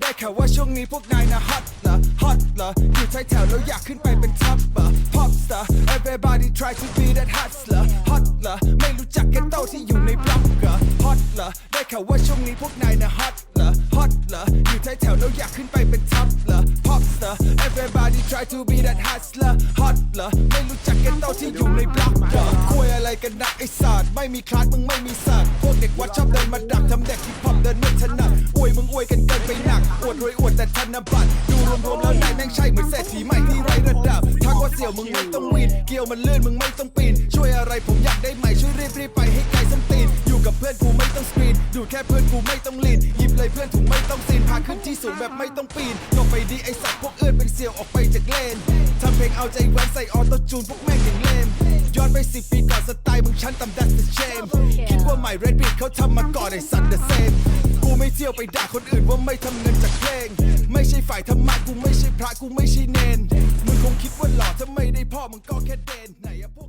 ได้ข่าวว่าช่วงนี้พวกนายนะฮอตเหรอ ฮอตเหรอ อยู่ท้ายแถวแล้วอยากขึ้นไปเป็นท็อปเหรอ pop star everybody try to be that hustler ฮอตเหรอ ไม่รู้จักแกตโต้ที่อยู่ในบล็อกเหรอ ฮอตเหรอ ได้ข่าวว่าช่วงนี้พวกนายนะฮอตเหรอ ฮอตเหรอ อยู่ท้ายแถวแล้วอยากขึ้นไปเป็นท็อปเหรอ pop star everybody try to be that hustler ฮอตเหรอ ไม่รู้จักแกตโต้ที่อยู่ในบล็อกเหรอคุยอะไรกันนะไอ้สัตว์ไม่มีคลาสมึงไม่มีสัตว์พวกเด็กวัดชอบเดินมาดักทำเด็กฮิปฮอปเดินไม่ถนัด อวยกันเกินไปหนัก อวดรวยอวดแต่ธนบัตร ดูรวมๆแล้วนายแม่งใช่เหมือนเศรษฐีใหม่ที่ไร้ระดับทักว่าเสี่ยวมึงไม่ต้องวีนเกี่ยวมันลื่นมึงไม่ต้องปีน ช่วยอะไรผมอยากได้ใหม่ช่วยรีบรีบๆไปให้ไกลส้นตีน อยู่กับเพื่อนกูไม่ต้องสกรีน ดูแค่เพื่อนกูไม่ต้องลีนหยิบเลยเพื่อนถุงไม่ต้องซีน พาขึ้นที่สูงแบบไม่ต้องปีนลงไปดีไอสัตว์พวกเอื่นเป็นเสี่ยวออกไปจากเลนทำเพลงเอาใจแว้นใส่ออโต้จูนพวกแม่งอย่างเลมย้อนไปสิปีก่อนสไตล์มึงชั้นต่ำ that's the shame คิดว่าใหม่ Red Beat เขาทำมาก่อนไอสัตว์ the same ไม่เที่ยวไปด่าคนอื่นว่าไม่ทำเงินจากเพลง ไม่ใช่ฝ่ายธรรมะกูไม่ใช่พระกูไม่ใช่เนน มึงคงคิดว่าหล่อถ้าไม่ได้พ่อมึงก็แค่เดนไหนอะพวก